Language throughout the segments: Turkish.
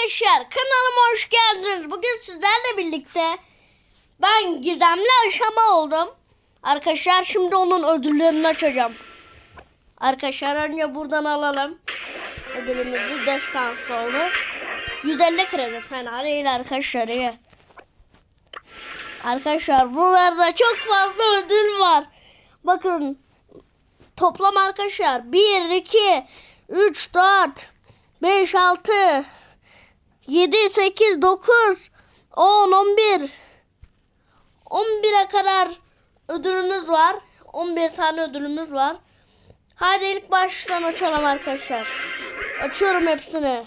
arkadaşlar kanalıma hoş geldiniz. Bugün sizlerle birlikte ben gizemli aşama oldum. Arkadaşlar şimdi onun ödüllerini açacağım. Arkadaşlar önce buradan alalım. Ödülümüzü destansı oldu. 150 kredi fena değil arkadaşlar iyi. Arkadaşlar buralarda çok fazla ödül var. Bakın toplam arkadaşlar 1, 2, 3, 4, 5, 6, 7, 8, 9, 10, 11. 11'e kadar ödülümüz var. 11 tane ödülümüz var. Hadi ilk baştan açalım arkadaşlar. Açıyorum hepsini.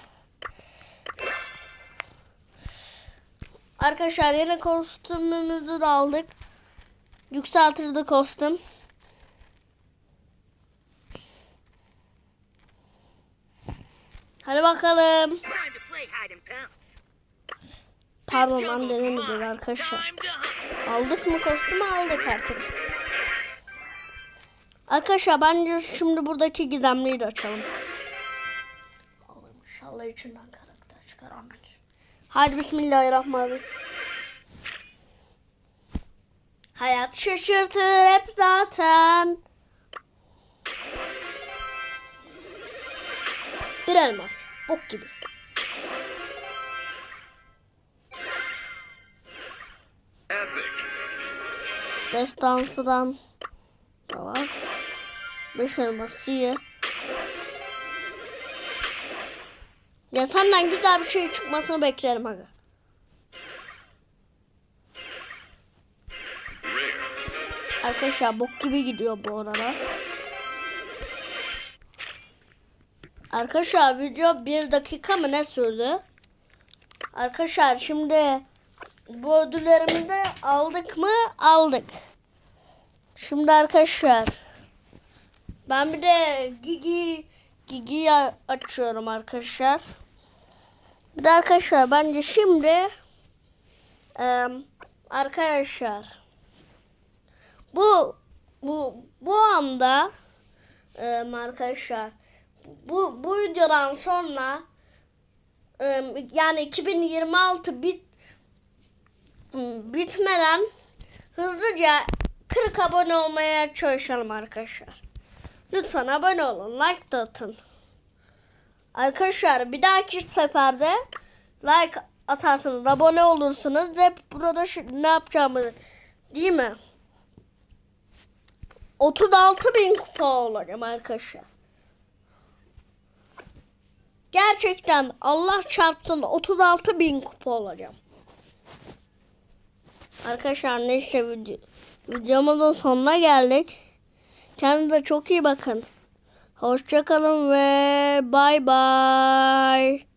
Arkadaşlar yeni kostümümüzü de aldık. Yükseltildi kostüm. Hadi bakalım. Pardon ben denemedim arkadaşlar. Aldık mı kostümü aldık artık. Arkadaşlar bence şimdi buradaki gizemliyi de açalım. İnşallah içinden karakter çıkar amin. Hadi bismillahirrahmanirrahim. Hayat şaşırtır hep zaten. Bir elmas. Bok gibi. Destansıdan da var. Beş elmas iyi. Ya senden güzel bir şey çıkmasını beklerim aga. Arkadaşlar bok gibi gidiyor bu arada. Arkadaşlar video bir dakika mı ne sürdü? Arkadaşlar şimdi bu ödüllerimizi de aldık mı? Aldık. Şimdi arkadaşlar ben bir de Gigi Gigi'yi açıyorum arkadaşlar. Bir de arkadaşlar bence şimdi arkadaşlar bu bu bu anda arkadaşlar bu bu videodan sonra yani 2026 bit bitmeden hızlıca 40 abone olmaya çalışalım arkadaşlar. Lütfen abone olun, like da atın. Arkadaşlar bir dahaki seferde like atarsanız, abone olursunuz. Hep burada ne yapacağımı değil mi? 36 bin kupa olacağım arkadaşlar. Gerçekten Allah çarpsın 36 bin kupa olacağım. Arkadaşlar neyse video, videomuzun sonuna geldik. Kendinize çok iyi bakın. Hoşçakalın ve bay bay.